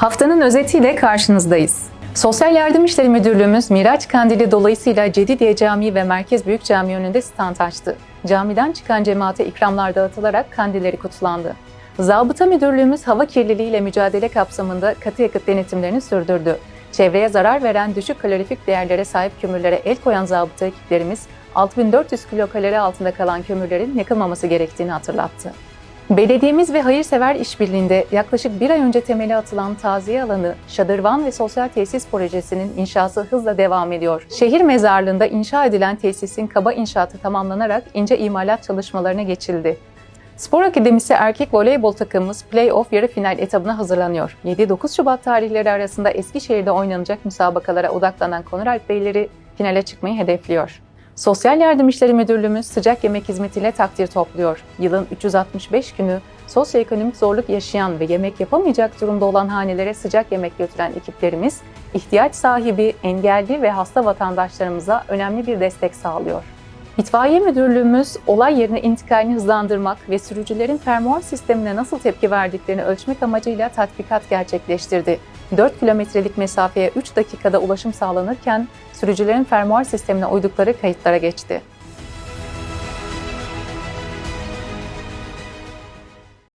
Haftanın özetiyle karşınızdayız. Sosyal Yardım İşleri Müdürlüğümüz Miraç Kandili dolayısıyla Cedidiye Camii ve Merkez Büyük Cami önünde stand açtı. Camiden çıkan cemaate ikramlar dağıtılarak kandilleri kutlandı. Zabıta Müdürlüğümüz hava kirliliğiyle mücadele kapsamında katı yakıt denetimlerini sürdürdü. Çevreye zarar veren düşük kalorifik değerlere sahip kömürlere el koyan zabıta ekiplerimiz 6400 kilokalori altında kalan kömürlerin yakılmaması gerektiğini hatırlattı. Belediyemiz ve hayırsever işbirliğinde yaklaşık bir ay önce temeli atılan taziye alanı, şadırvan ve sosyal tesis projesinin inşası hızla devam ediyor. Şehir mezarlığında inşa edilen tesisin kaba inşaatı tamamlanarak ince imalat çalışmalarına geçildi. Spor Akademisi erkek voleybol takımımız play-off yarı final etabına hazırlanıyor. 7-9 Şubat tarihleri arasında Eskişehir'de oynanacak müsabakalara odaklanan Konur Alp Beyleri finale çıkmayı hedefliyor. Sosyal Yardım İşleri Müdürlüğümüz sıcak yemek hizmetiyle takdir topluyor. Yılın 365 günü sosyoekonomik zorluk yaşayan ve yemek yapamayacak durumda olan hanelere sıcak yemek götüren ekiplerimiz, ihtiyaç sahibi, engelli ve hasta vatandaşlarımıza önemli bir destek sağlıyor. İtfaiye Müdürlüğümüz olay yerine intikalini hızlandırmak ve sürücülerin fermuar sistemine nasıl tepki verdiklerini ölçmek amacıyla tatbikat gerçekleştirdi. 4 kilometrelik mesafeye 3 dakikada ulaşım sağlanırken sürücülerin fermuar sistemine uydukları kayıtlara geçti.